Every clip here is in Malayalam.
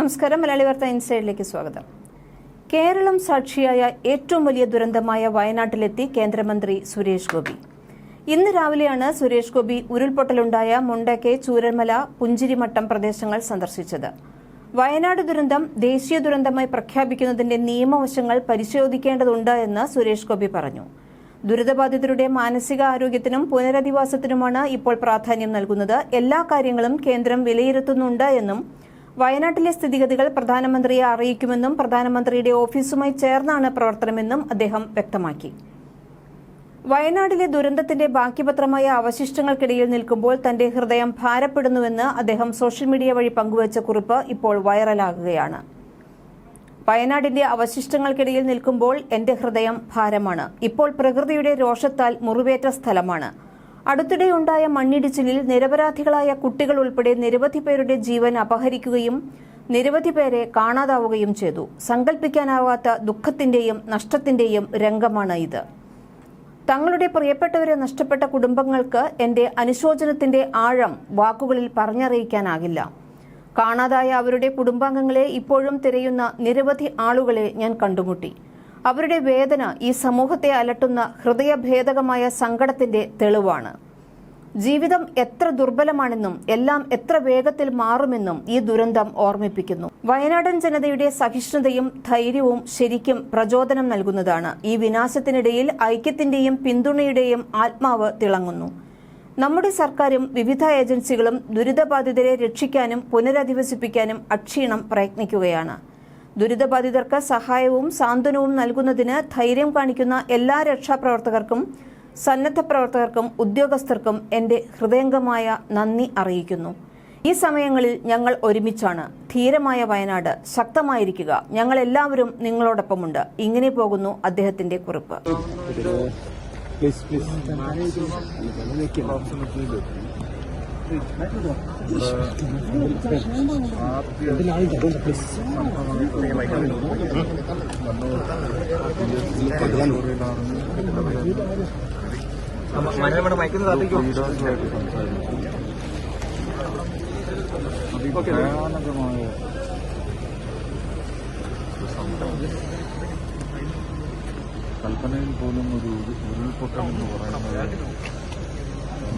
നമസ്കാരം. മലയാളി വാർത്ത ഇൻസൈഡിലേക്ക് സ്വാഗതം. കേരളം സാക്ഷിയായ ഏറ്റവും വലിയ ദുരന്തമായ വയനാട്ടിലെത്തി കേന്ദ്രമന്ത്രി സുരേഷ് ഗോപി. ഇന്ന് രാവിലെയാണ് സുരേഷ് ഗോപി ഉരുൾപൊട്ടലുണ്ടായ മുണ്ടക്കെ ചൂരൽമല പുഞ്ചിരിമട്ടം പ്രദേശങ്ങൾ സന്ദർശിച്ചത്. വയനാട് ദുരന്തം ദേശീയ ദുരന്തമായി പ്രഖ്യാപിക്കുന്നതിന്റെ നിയമവശങ്ങൾ പരിശോധിക്കേണ്ടതുണ്ട് എന്ന് സുരേഷ് ഗോപി പറഞ്ഞു. ദുരിതബാധിതരുടെ മാനസിക ആരോഗ്യത്തിനും പുനരധിവാസത്തിനുമാണ് ഇപ്പോൾ പ്രാധാന്യം നൽകുന്നത്. എല്ലാ കാര്യങ്ങളും കേന്ദ്രം വിലയിരുത്തുന്നുണ്ട് എന്നും വയനാട്ടിലെ സ്ഥിതിഗതികൾ പ്രധാനമന്ത്രിയെ അറിയിക്കുമെന്നും പ്രധാനമന്ത്രിയുടെ ഓഫീസുമായി ചേർന്നാണ് പ്രവർത്തനമെന്നും അദ്ദേഹം വ്യക്തമാക്കി. വയനാട്ടിലെ ദുരന്തത്തിന്റെ ബാക്കിപത്രമായ അവശിഷ്ടങ്ങൾക്കിടയിൽ നിൽക്കുമ്പോൾ തന്റെ ഹൃദയം ഭാരപ്പെടുന്നുവെന്ന് അദ്ദേഹം സോഷ്യൽ മീഡിയ വഴി പങ്കുവച്ച കുറിപ്പ് ഇപ്പോൾ വൈറലാകുകയാണ്. വയനാടിന്റെ അവശിഷ്ടങ്ങൾക്കിടയിൽ നിൽക്കുമ്പോൾ എന്റെ ഹൃദയം ഭാരമാണ്. ഇപ്പോൾ പ്രകൃതിയുടെ രോഷത്താൽ മുറിവേറ്റ സ്ഥലമാണ്. അടുത്തിടെയുണ്ടായ മണ്ണിടിച്ചിലിൽ നിരപരാധികളായ കുട്ടികൾ ഉൾപ്പെടെ നിരവധി പേരുടെ ജീവൻ അപഹരിക്കുകയും നിരവധി പേരെ കാണാതാവുകയും ചെയ്തു. സങ്കല്പിക്കാനാവാത്ത ദുഃഖത്തിന്റെയും നഷ്ടത്തിന്റെയും രംഗമാണ് ഇത്. തങ്ങളുടെ പ്രിയപ്പെട്ടവരെ നഷ്ടപ്പെട്ട കുടുംബങ്ങൾക്ക് എന്റെ അനുശോചനത്തിന്റെ ആഴം വാക്കുകളിൽ പറഞ്ഞറിയിക്കാനാകില്ല. കാണാതായ അവരുടെ കുടുംബാംഗങ്ങളെ ഇപ്പോഴും തിരയുന്ന നിരവധി ആളുകളെ ഞാൻ കണ്ടുമുട്ടി. അവരുടെ വേദന ഈ സമൂഹത്തെ അലട്ടുന്ന ഹൃദയഭേദകമായ സങ്കടത്തിന്റെ തെളിവാണ്. ജീവിതം എത്ര ദുർബലമാണെന്നും എല്ലാം എത്ര വേഗത്തിൽ മാറുമെന്നും ഈ ദുരന്തം ഓർമ്മിപ്പിക്കുന്നു. വയനാടൻ ജനതയുടെ സഹിഷ്ണുതയും ധൈര്യവും ശരിക്കും പ്രചോദനം നൽകുന്നതാണ്. ഈ വിനാശത്തിനിടയിൽ ഐക്യത്തിന്റെയും പിന്തുണയുടെയും ആത്മാവ് തിളങ്ങുന്നു. നമ്മുടെ സർക്കാരും വിവിധ ഏജൻസികളും ദുരിതബാധിതരെ രക്ഷിക്കാനും പുനരധിവസിപ്പിക്കാനും അക്ഷീണം പ്രയത്നിക്കുകയാണ്. ദുരിതബാധിതർക്ക് സഹായവും സാന്ത്വനവും നൽകുന്നതിന് ധൈര്യം കാണിക്കുന്ന എല്ലാ രക്ഷാപ്രവർത്തകർക്കും സന്നദ്ധ പ്രവർത്തകർക്കും ഉദ്യോഗസ്ഥർക്കും എന്റെ ഹൃദയംഗമായ നന്ദി അറിയിക്കുന്നു. ഈ സമയങ്ങളിൽ ഞങ്ങൾ ഒരുമിച്ചാണ്. ധീരമായ വയനാട് ശക്തമായിരിക്കുക. ഞങ്ങൾ എല്ലാവരും നിങ്ങളോടൊപ്പമുണ്ട്. ഇങ്ങനെ പോകുന്നു അദ്ദേഹത്തിന്റെ കുറിപ്പ്. മനോരമയുടെ മയക്കുന്ന താത്തേക്കോ ഭയാനകമായ കൽപ്പനയിൽ പോലും ഒരു ഉരുൾപൊട്ടൽ എന്ന് പറയുന്നത്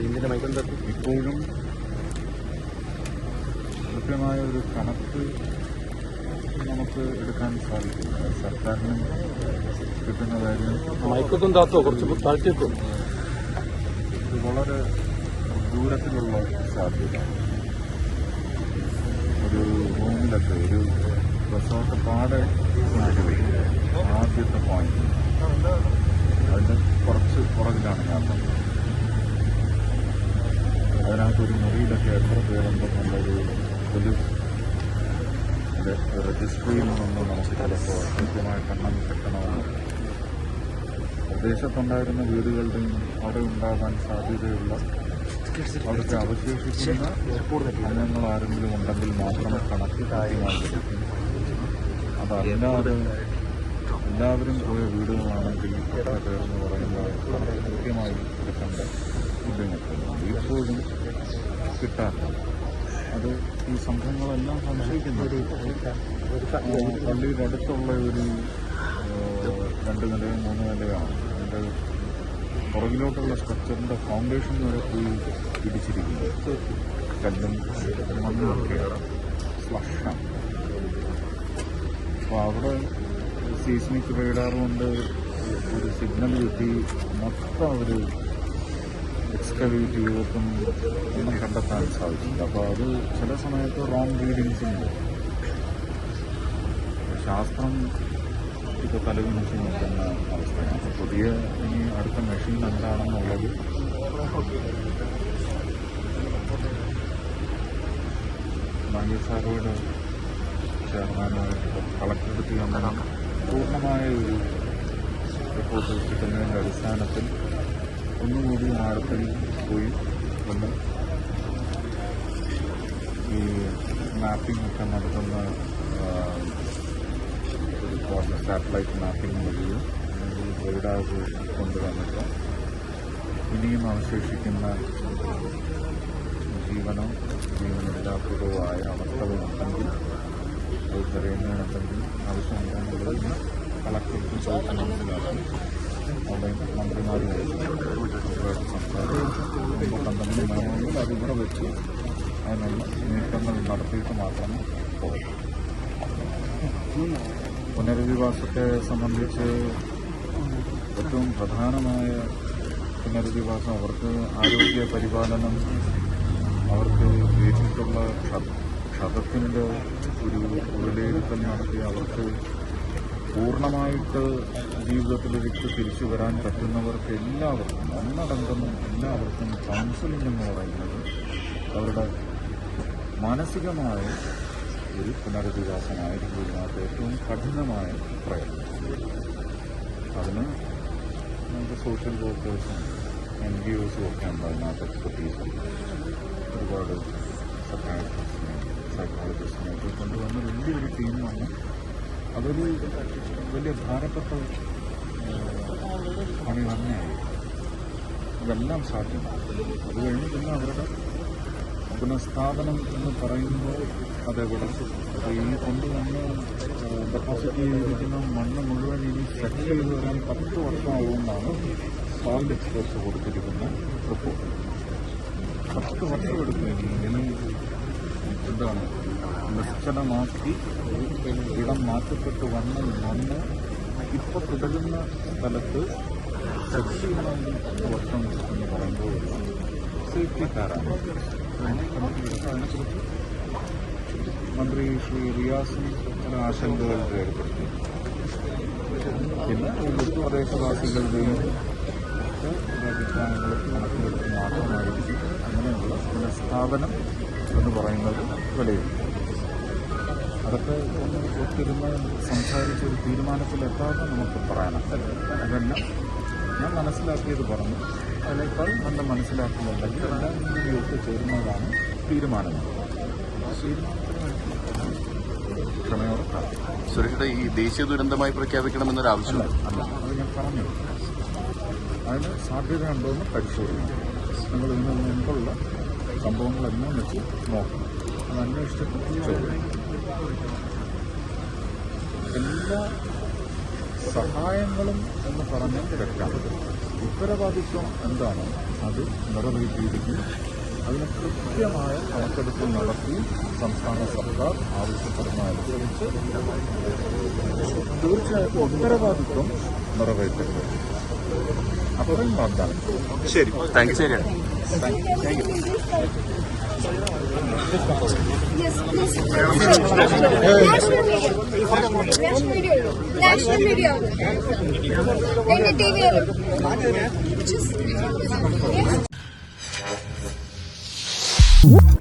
മയക്കുന്ന താത്തി ഇപ്പോഴും കൃത്യമായ ഒരു കണക്ക് നമുക്ക് എടുക്കാൻ സാധിക്കും സർക്കാരിന് കിട്ടുന്ന കാര്യം മയക്കൊന്നും താത്തോ? കുറച്ച് താഴ്ത്തിയെത്തും ഇത് വളരെ ദൂരത്തിലുള്ള സാധ്യത. ഒരു റൂമിലൊക്കെ ഒരു റിസോർട്ട് പാടെ കൊണ്ടുപോയി ആദ്യത്തെ പോയിന്റ് അതിന്റെ കുറച്ച് പുറകിലാണ് ഞാൻ പറഞ്ഞത് അതിനകത്ത് ഒരു മുറിയിലൊക്കെ എത്ര പേരുണ്ടെന്നുള്ളൊരു പോലീസ് രജിസ്ട്രിയിൽ നിന്ന് നമുക്ക് ചിലപ്പോൾ കൃത്യമായിട്ട് എണ്ണം കിട്ടണമെന്ന് പ്രദേശത്തുണ്ടായിരുന്ന വീടുകളുടെയും അവിടെ ഉണ്ടാകാൻ സാധ്യതയുള്ള അവർക്ക് അവശേഷിക്കുന്ന അംഗങ്ങൾ ആരെങ്കിലും ഉണ്ടെങ്കിൽ മാത്രമേ കണക്ക് കാര്യമായി അതല്ലാതെ എല്ലാവരും പോയ വീടുകളാണെങ്കിൽ എത്ര പേരെന്ന് കണക്ക് കൃത്യമായി എടുക്കേണ്ട ബുദ്ധിമുട്ടുണ്ട് ഇപ്പോഴും കിട്ടാറില്ല അത് ഈ സംഘങ്ങളെല്ലാം സംശയിക്കുന്നുണ്ട് ആ, പള്ളിയുടെ അടുത്തുള്ള ഒരു രണ്ട് നിലയും മൂന്ന് നിലയാണ് അതിന്റെ പുറകിലോട്ടുള്ള സ്ട്രക്ചറിന്റെ ഫൗണ്ടേഷൻ വരെ പോയി ഇടിച്ചിരിക്കുന്നു കല്ലും മണ്ണും ഒക്കെയാണ് സ്ലഷാണ് അപ്പോൾ അവിടെ സീസ്മിക് റേഡാറുകൊണ്ട് ഒരു സിഗ്നൽ കിട്ടി മൊത്തം ഒരു എക്സ്കവേറ്റ് ചെയ്തിട്ടും ഒന്നും കണ്ടെത്താൻ സാധിച്ചില്ല അപ്പോൾ അത് ചില സമയത്ത് റോങ് റീഡിങ്സ് ഉണ്ട്. ശാസ്ത്രം ഇപ്പോൾ തലകുനിച്ച് നിൽക്കുന്ന അവസ്ഥയാണ്. പുതിയ ഇനി അടുത്ത മെഷീൻ എന്താണെന്നുള്ളത് നാഗേഷ് സാറോട് ചെയർമാനുമായിട്ട് കളക്ടറെടുത്ത് നമ്മൾ പൂർണമായ ഒരു റിപ്പോർട്ട് കിട്ടുന്നതിന്റെ അടിസ്ഥാനത്തിൽ ഒന്നുകൂടി ആഴത്തിൽ പോയി ഒന്ന് ഈ മാപ്പിംഗ് ഒക്കെ നടത്തുന്ന സാറ്റലൈറ്റ് മാപ്പിംഗ് വഴിയും റേഡാസ് കൊണ്ടുവന്നിട്ട് ഇനിയും അവശേഷിക്കുന്ന ജീവനോ ജീവനില്ലാത്തതോ ആയ അവസ്ഥകളുണ്ടെങ്കിൽ അത് തെരയുന്നതിനുണ്ടെങ്കിൽ ആവശ്യമുണ്ടെന്നുള്ളത് കളക്ടർക്ക് ചോദിച്ച് പുനരധിവാസത്തെ സംബന്ധിച്ച് ഏറ്റവും പ്രധാനമായ പുനരധിവാസം അവർക്ക് ആരോഗ്യ പരിപാലനം അവർക്ക് വീട്ടിലുള്ള ക്ഷത- ക്ഷതത്തിന്റെ ഒരു വിലയിരുത്തൽ നടത്തി അവർക്ക് പൂർണമായിട്ട് ജീവിതത്തിലേക്ക് തിരിച്ചു വരാൻ പറ്റുന്നവർക്ക് എല്ലാവർക്കും ഒന്നടങ്കം എല്ലാവർക്കും കൗൺസിലിംഗ് എന്ന് പറയുന്നത് അവരുടെ മാനസികമായ ഒരു പുനരധിവാസമായിരിക്കും ഇതിനകത്ത് ഏറ്റവും കഠിനമായ പ്രയത്നം. അതിന് നമുക്ക് സോഷ്യൽ വർക്കേഴ്സും എൻ ജി ഒസും ഒക്കെ ഉണ്ട് അതിനകത്ത് എക്സ്പെർട്ടീസ് ഒരുപാട് സൈക്കോളജിസ്റ്റിനെ ഒക്കെ കൊണ്ടുവന്ന് വലിയൊരു ടീം വന്ന് അതൊരു വലിയ ഭാരപ്പെട്ട പണി തന്നെയായി ഇതെല്ലാം സാധ്യമാണ്. അത് കഴിഞ്ഞ് പിന്നെ അവരുടെ പുനഃസ്ഥാപനം എന്ന് പറയുമ്പോൾ അതേപോലെ ഈ കൊണ്ടുവന്ന് ഡെപ്പോസിറ്റ് ചെയ്തിരിക്കുന്ന മണ്ണ് മുഴുവൻ ഇനി സെറ്റ് ചെയ്ത് വരാൻ പത്ത് വർഷമാകുമെന്നാണ് സോൾഡ് എക്സ്പ്രസ് കൊടുത്തിരിക്കുന്ന റിപ്പോർട്ട് പത്ത് വർഷം എടുക്കും ഇനി എന്താണ് നിശ്ചലമാക്കി ഇടം മാറ്റപ്പെട്ട് വന്ന മണ്ണ് ഇപ്പോൾ തുടരുന്ന സ്ഥലത്ത് പത്ത് വർഷം എന്ന് പറയുമ്പോൾ സേഫ്റ്റി കാരാണ് അതിനെക്കുറിച്ച് മന്ത്രി ശ്രീ റിയാസും ചില ആശങ്കകൾ രേഖപ്പെടുത്തി. പിന്നെ പ്രദേശവാസികളുടെയും ഒക്കെ ഒരു അഭിപ്രായങ്ങൾ കണക്കിലെടുത്ത് മാത്രമായിരിക്കും അങ്ങനെയുള്ള പുനഃസ്ഥാപനം എന്ന് പറയുന്നത് വിലയിരുത്തും അതൊക്കെ ഒന്ന് ഒത്തിരുന്ന് സംസാരിച്ച് ഒരു തീരുമാനത്തിലെത്താതെ നമുക്ക് പറയാനാണ് അതെല്ലാം ഞാൻ മനസ്സിലാക്കിയത് പറഞ്ഞു. അതിനേക്കാൾ നല്ല മനസ്സിലാക്കുന്നുണ്ടെങ്കിൽ എല്ലാം കൂടിയൊക്കെ ചേരുന്നതാണ് തീരുമാനം. സുരക്ഷിത. സുരക്ഷയുടെ ഈ ദേശീയ ദുരന്തമായി പ്രഖ്യാപിക്കണമെന്നൊരു ആവശ്യം അല്ല അത് ഞാൻ പറഞ്ഞു. അതിന് സാധ്യതയുണ്ടോയെന്ന് പരിശോധിക്കണം. നിങ്ങൾ ഇതിന് മുമ്പുള്ള സംഭവങ്ങളെല്ലാം വെച്ച് നോക്കണം. അത് അന്വേഷിച്ചിട്ട് എല്ലാ സഹായങ്ങളും എന്ന് പറഞ്ഞ് തെറ്റാണ്. ഉത്തരവാദിത്വം എന്താണോ അത് നിറവേറ്റിയിരിക്കും അതിന് കൃത്യമായ കണക്കെടുപ്പ് നടത്തി സംസ്ഥാന സർക്കാർ ആവശ്യപ്പെടുന്നതനുസരിച്ച് തീർച്ചയായിട്ടും ഉത്തരവാദിത്വം നിറവേറ്റരുത് അത്രയും വാഗ്ദാനം ശരി താങ്ക് യു ശരിയാണ് Yes, please. National media. Whoop.